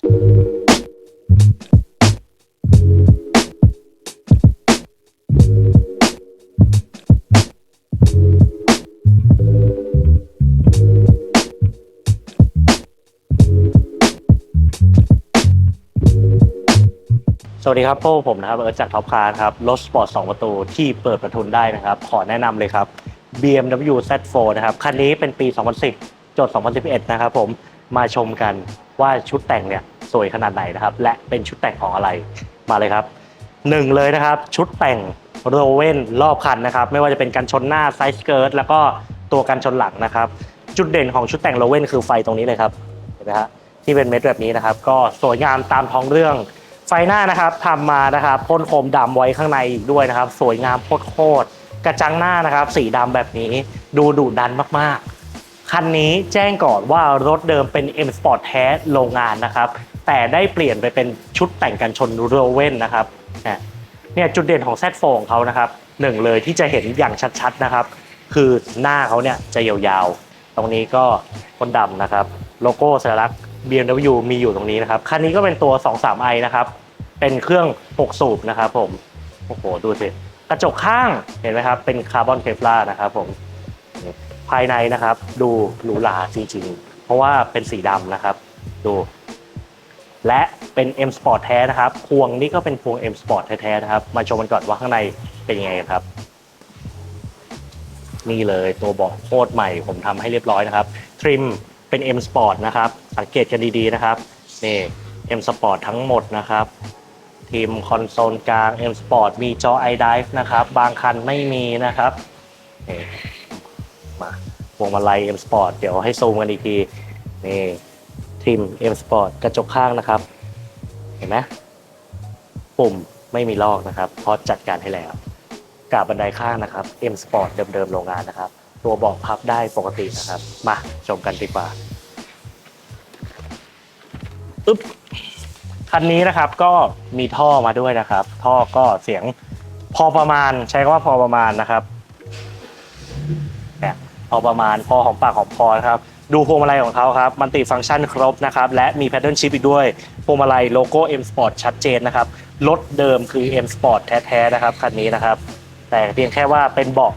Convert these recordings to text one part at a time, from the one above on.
สวัสดีครับพวกผมนะครับเอิร์ธจากท็อปคาร์ครับรถสปอร์ต2ประตูที่เปิดประทุนได้นะครับ ขอแนะนำเลยครับ BMW Z4 นะครับ คันนี้เป็นปี 2010 จด 2011 นะครับผมมาชมกันว่าชุดแต่งเนี่ย สวยขนาดไหนนะครับ และเป็นชุดแต่งของอะไรมาเลยครับหนึ่งเลยนะครับ ชุดแต่งโรเวนรอบคันนะครับ ไม่ว่าจะเป็นกันชนหน้าไซส์เกิร์ตแล้วก็ตัวกันชนหลังนะครับ จุดเด่นของชุดแต่งโรเวนคือไฟตรงนี้เลยครับเห็นไหมฮะที่เป็นเม็ดแบบนี้นะครับ ก็สวยงามตามท้องเรื่อง ไฟหน้านะครับทำมานะครับพ่นโคมดำไว้ข้างในอีกด้วยนะครับ สวยงามโคตรกระจังหน้านะครับ สีดำแบบนี้ดูดุดันมากๆคันนี้แจ้งก่อนว่ารถเดิมเป็น M Sport แท้โรงงานนะครับ แต่ได้เปลี่ยนไปเป็นชุดแต่งกันชนโรเว่นนะครับเนี่ยจุดเด่นของ Z4 ของเขานะครับหนึ่งเลยที่จะเห็นอย่างชัดๆนะครับ คือหน้าเขาเนี่ยจะยาวๆ ตรงนี้ก็พ่นดำนะครับ โลโก้สัญลักษณ์ BMW มีอยู่ตรงนี้นะครับ คันนี้ก็เป็นตัว 23i นะครับ เป็นเครื่อง 6 สูบนะครับผม โอ้โห ดูสิ กระจกข้างเห็นไหมครับ เป็นคาร์บอนเคปลานะครับผม ภายในนะครับ ดูหรูหราจริงๆ เพราะว่าเป็นสีดำนะครับ ดู และเป็น M Sport แท้นะครับ พวงนี่ก็เป็นพวง M Sport แท้ๆนะครับ มาชมกันก่อนว่าข้างในเป็นยังไงครับ นี่เลยตัวเบาะโคตรใหม่ผมทำให้เรียบร้อยนะครับ ทริมเป็น M Sport นะครับ สังเกตกันดีๆนะครับ นี่ M Sport ทั้งหมดนะครับทีมคอนโซลกลาง M Sport มีจอ iDrive นะครับ บางคันไม่มีนะครับมาพวงมาลัย M Sport เดี๋ยวให้ซูมกันอีกที นี่ ทีม M Sport กระจกข้างนะครับ เห็นไหมปุ่มไม่มีลอกนะครับเพราะจัดการให้แล้วกาบบันไดข้างนะครับ M Sport เดิมๆโรงงานนะครับ ตัวเบอกพับได้ปกตินะครับ มาชมกันดีกว่าอึ๊บคันนี้นะครับก็มีท่อมาด้วยนะครับ ท่อก็เสียงพอประมาณใช้คำว่าพอประมาณนะครับเนี่ยพอประมาณพอของปากของพอนะครับ ดูพวงมาลัยของเขาครับมันติฟังก์ชันครบนะครับ และมีแพทเทิร์นชิพอีกด้วย พวงมาลัยโลโก้ M Sport ชัดเจนนะครับ รถเดิมคือ M Sport แท้ๆนะครับคันนี้นะครับ แต่เพียงแค่ว่าเป็นเบาะ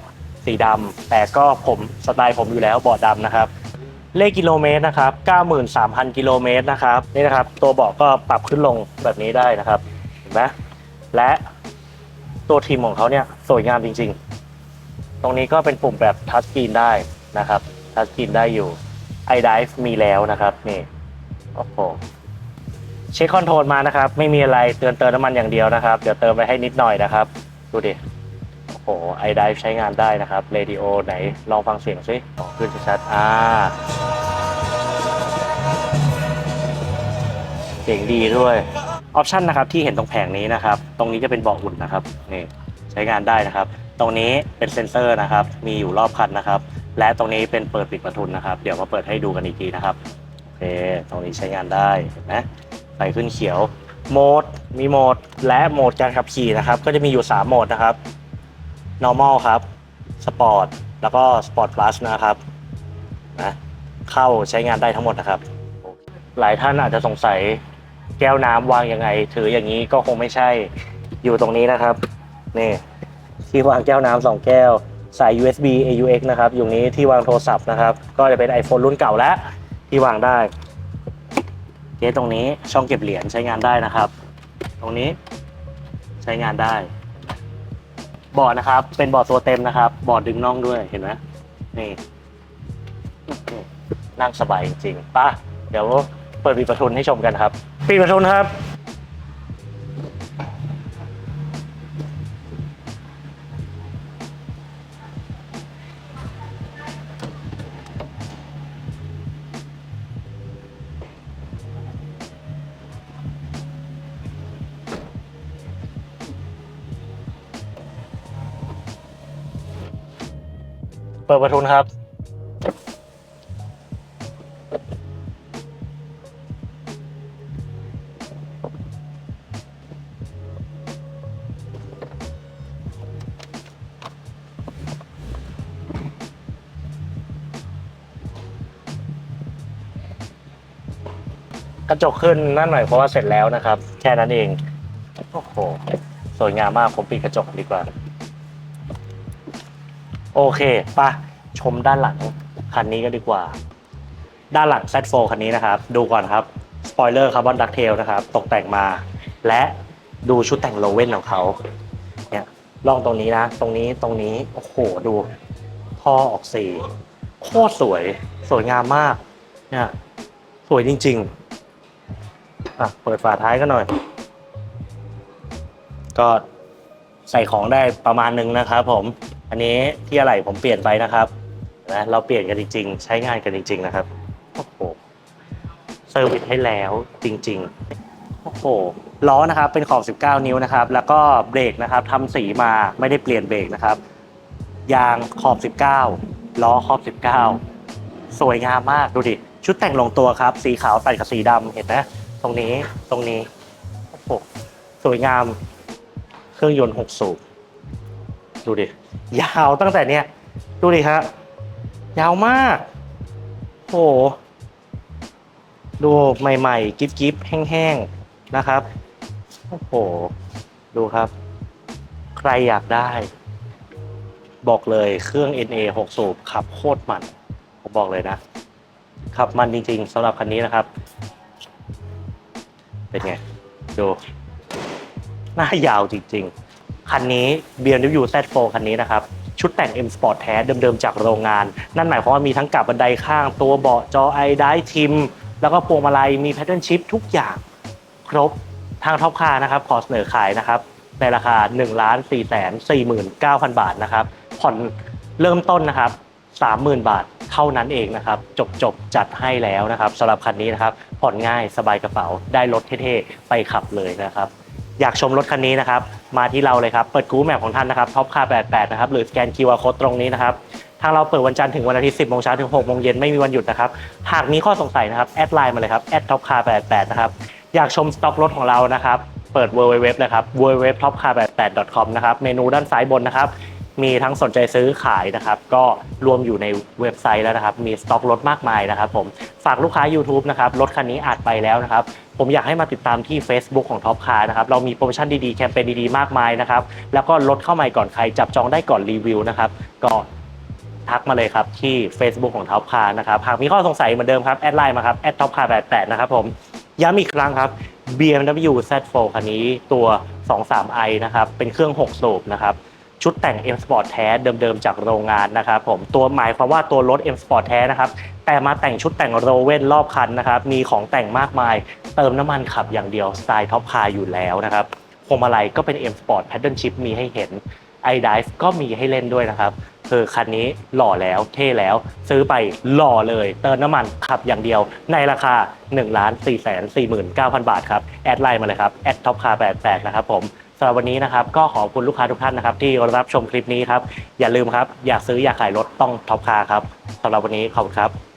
สีดำแต่ก็ผมสไตล์ผมอยู่แล้วเบาะดำนะครับเลขกิโลเมตรนะครับ 93,000 กิโลเมตรนะครับ นี่นะครับ ตัวเบาะก็ปรับขึ้นลงแบบนี้ได้นะครับ เห็นไหมและตัวทีมของเขาเนี่ยสวยงามจริง ๆ ตรงนี้ก็เป็นปุ่มแบบทัชสกรีนได้นะครับ ทัชสกรีนได้อยู่ iDrive มีแล้วนะครับนี่โอ้โหเช็คคอนโทรลมานะครับ ไม่มีอะไรเตือนเติมน้ำมันอย่างเดียวนะครับ เดี๋ยวเติมไปให้นิดหน่อยนะครับ ดูดิโอ้โห iDrive ใช้งานได้นะครับเรดิโอไหนลองฟังเสียงซิขึ้นชัดๆอ่าเสียงดีด้วยออปชันนะครับที่เห็นตรงแผงนี้นะครับ ตรงนี้จะเป็นเบาะอุ่นนะครับนี่ใช้งานได้นะครับ ตรงนี้เป็นเซ็นเซอร์นะครับ มีอยู่รอบคันนะครับ และตรงนี้เป็นเปิดปิดประทุนนะครับ เดี๋ยวมาเปิดให้ดูกันอีกทีนะครับโอเคตรงนี้ใช้งานได้เห็นไหมไฟขึ้นเขียวโหมดมีโหมดและโหมดการขับขี่นะครับ ก็จะมีอยู่ 3 โหมดนะครับ normal ครับ sport แล้วก็ sport plus นะครับนะเข้าใช้งานได้ทั้งหมดนะครับ หลายท่านอาจจะสงสัยแก้วน้ำวางยังไง ถืออย่างนี้ก็คงไม่ใช่อยู่ตรงนี้นะครับนี่ที่วางแก้วน้ำสองแก้ว สาย USB AUX นะครับ อยู่นี้ที่วางโทรศัพท์นะครับ ก็จะเป็น iPhone รุ่นเก่าแล้วที่วางได้เกสตรงนี้ช่องเก็บเหรียญใช้งานได้นะครับ ตรงนี้ใช้งานได้บอร์ดนะครับ เป็นบอร์ดตัวเต็มนะครับ บอร์ดดึงน่องด้วยเห็นไหมนี่นั่งสบายจริงๆป่ะเดี๋ยวเปิดปีประทุนให้ชมกันครับปีประทุนครับ ปิดประทุนครับ กระจกขึ้นนั่นหมายความว่าเสร็จแล้วนะครับ แค่นั้นเอง โอ้โห สวยงามมากผมปิดกระจกดีกว่า โอเคปะชมด้านหลังคันนี้ก็ดีกว่า ด้านหลัง Z4 คันนี้นะครับ ดูก่อนครับสปอยเลอร์คาร์บอนดักเทลนะครับ ตกแต่งมา และดูชุดแต่งโลเว่นของเขาเนี่ยลองตรงนี้นะ ตรงนี้ตรงนี้โอ้โหดูท่อออกสีโคตรสวยสวยงามมากเนี่ยสวยจริง ๆ อะ เปิดฝาท้ายกันหน่อย ก็ใส่ของได้ประมาณนึงนะครับผม อันนี้ที่อะไรผมเปลี่ยนไปนะครับนะเราเปลี่ยนกันจริง ๆ ใช้งานกันจริง ๆ นะครับโอ้โหเซอร์วิสให้แล้วจริงๆโอ้โหล้อนะครับเป็นขอบ 19 นิ้วนะครับ แล้วก็เบรกนะครับทำสีมาไม่ได้เปลี่ยนเบรกนะครับ ยางขอบ 19 ล้อขอบ 19 สวยงามมากดูดิ ชุดแต่งลงตัวครับ สีขาวตัดกับสีดำเห็นไหมตรงนี้ตรงนี้โอ้โหสวยงาม เครื่องยนต์ 6 สูบดูดิ ยาวตั้งแต่เนี้ยดูดิฮะยาวมาก โอ้โหดูใหม่ๆ กิ๊บๆแห้งๆ นะครับ โอ้โห ดูครับ ใครอยากได้ บอกเลยเครื่อง NA 6 สูบขับโคตรมัน ผมบอกเลยนะ ขับมันจริงๆสำหรับคันนี้นะครับ เป็นไง ดู หน้ายาวจริง ๆ คันนี้ BMW Z4 คันนี้นะครับ ชุดแต่ง M Sport แท้เดิมๆจากโรงงาน นั่นหมายความว่ามีทั้งกับบันไดข้างตัวเบาะจอไอได้ทิม แล้วก็พวงมาลัยมีแพทเทิร์นชิพทุกอย่างครบทางท็อปคาร์นะครับขอเสนอขายนะครับในราคา 1 4 4 9 0 0 0 บาทนะครับ ผ่อนเริ่มต้นนะครับ 30,000 บาทเท่านั้นเองนะครับ จบจบจัดให้แล้วนะครับสำหรับคันนี้นะครับ ผ่อนง่ายสบายกระเป๋าได้รถเท่ๆ ไปขับเลยนะครับ อยากชมรถคันนี้นะครับ มาที่เราเลยครับ เปิดกูแมปของท่านนะครับท็อปคาร์88 นะครับ หรือสแกน QR Code ตรงนี้นะครับ ทางเราเปิดวันจันทร์ถึงวันอาทิตย์ 10โมงเช้าถึง6โมงเย็นไม่มีวันหยุดนะครับ หากมีข้อสงสัยนะครับ แอดไลน์มาเลยครับแอดท็อปคาร์88 นะครับ อยากชมสต็อกรถของเรานะครับ เปิด www นะครับ www.topcar88.com นะครับ เมนูด้านซ้ายบนนะครับ มีทั้งสนใจซื้อขายนะครับ ก็รวมอยู่ในเว็บไซต์แล้วนะครับ มีสต็อกรถมากมายนะครับผมฝากลูกค้า YouTube นะครับรถคันนี้อาจไปแล้วนะครับ ผมอยากให้มาติดตามที่ Facebook ของ Top Car นะครับ เรามีโปรโมชั่นดีๆ แคมเปญดีๆ มากมายนะครับ แล้วก็ลดเข้าใหม่ก่อนใครจับจองได้ก่อนรีวิวนะครับก็ทักมาเลยครับที่ Facebook ของ Top Car นะครับหากมีข้อสงสัยเหมือนเดิมครับแอดไลน์มาครับแอด Top Car 88นะครับผมย้ำอีกครั้งครับ BMW Z4 คันนี้ตัว 23i นะครับเป็นเครื่อง 6 สูบนะครับ ชุดแต่ง M Sport แท้เดิมๆจากโรงงานนะครับผมตัวหมายความว่าตัวรถ M Sport แท้นะครับแต่มาแต่งชุดแต่งโรเว่นรอบคันนะครับมีของแต่งมากมาย เติมน้ำมันขับอย่างเดียวสไตล์ท็อปคาร์อยู่แล้วนะครับพวงมาลัยก็เป็น M Sport Paddle Shift มีให้เห็น iDrive ก็มีให้เล่นด้วยนะครับคือคันนี้หล่อแล้วเท่แล้ว ซื้อไปหล่อเลย เติมน้ำมันขับอย่างเดียว ในราคา 1 4 4 9 0 0 0 บาทครับ แอดไลน์มาเลยครับ แอดท็อปคาร์88 นะครับผมำหรับวันนี้นะครับก็ขอบคุณลูกค้าทุกท่านนะครับที่รับชมคลิปนี้ครับอย่าลืมครับอยากซื้ออยากขายรถต้องท็อปคาร์ครับสำหรับวันนี้ขอบคุณครับ